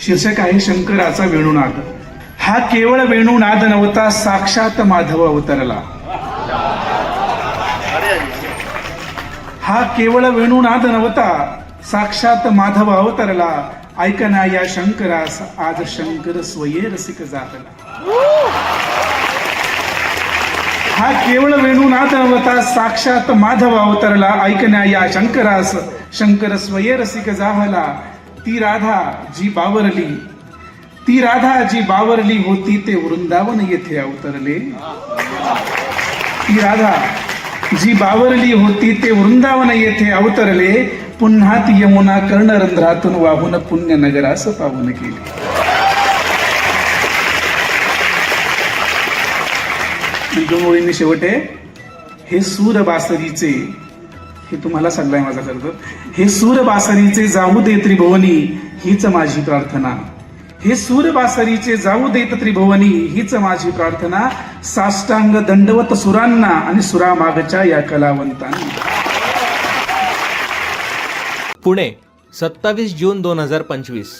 शीर्षक आहे शंकराचा वेणुनाद. हा केवळ वेणुनाद नव्हता साक्षात माधव अवतरला. हा केवळ वेणुनाद नव्हता साक्षात माधव अवतरला. ऐकना या शंकरास आज शंकर स्वये रसिक जातला. हा केवळ वेणुनाथ नव्हता साक्षात माधव अवतरला. ऐकण्या या शंकरास शंकर स्वये रसिक जाहला ती राधा जी बावरली. ती राधा जी बावरली होती ते वृंदावन येथे अवतरले. ती राधा जी बावरली होती ते वृंदावन येथे अवतरले. पुन्हा ती यमुना कर्णरंध्रातून वाहून पुण्य नगरास पाहून गेली. दोन ओळींनी शेवट आहे हे सूर बासरीचे हे तुम्हाला सगळ्या माझा करतो हे सूरबासरीचे जाऊ दे त्रिभुवनी हीच माझी प्रार्थना. हे सूरबासरीचे जाऊ देत त्रिभुवनी हीच माझी प्रार्थना. साष्टांग दंडवत सुरांना आणि सुरामागच्या या कलावंतांना. पुणे सत्तावीस जून दोन हजार पंचवीस.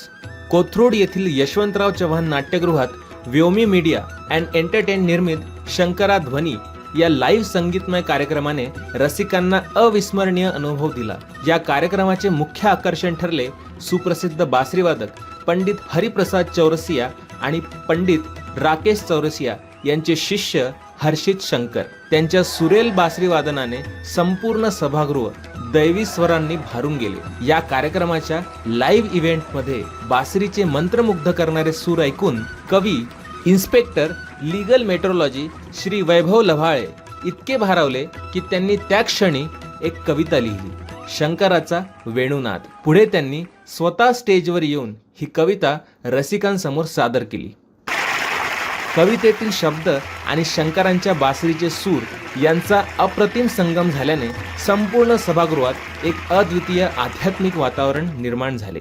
कोथरूड येथील यशवंतराव चव्हाण नाट्यगृहात व्योमी मीडिया अँड एंटरटेन निर्मित शंकरा ध्वनी या लाईव्ह संगीतमय कार्यक्रमाने रसिकांना अविस्मरणीय अनुभव दिला. या कार्यक्रमाचे मुख्य आकर्षण ठरले सुप्रसिद्ध बासरीवादक पंडित हरिप्रसाद चौरसिया आणि पंडित राकेश चौरसिया यांचे शिष्य हर्षित शंकर. त्यांच्या सुरेल बासरी वादनाने संपूर्ण सभागृह दैवी स्वरांनी भारून गेले. या कार्यक्रमाच्या लाईव्ह इव्हेंटमध्ये बासरीचे मंत्रमुग्ध करणारे सूर ऐकून कवी inspector legal metrology Shri Vaibhav Labhale इतके भारावले की त्यांनी त्या क्षणी एक कविता लिहिली. शंकराचा वेणुनाद. पुढे त्यांनी स्वतः स्टेजवर येऊन ही कविता रसिकांसमोर सादर केली. कवितेतील शब्द आणि शंकरांच्या बासरीचे सूर यांचा अप्रतिम संगम झाल्याने संपूर्ण सभागृहात एक अद्वितीय आध्यात्मिक वातावरण निर्माण झाले.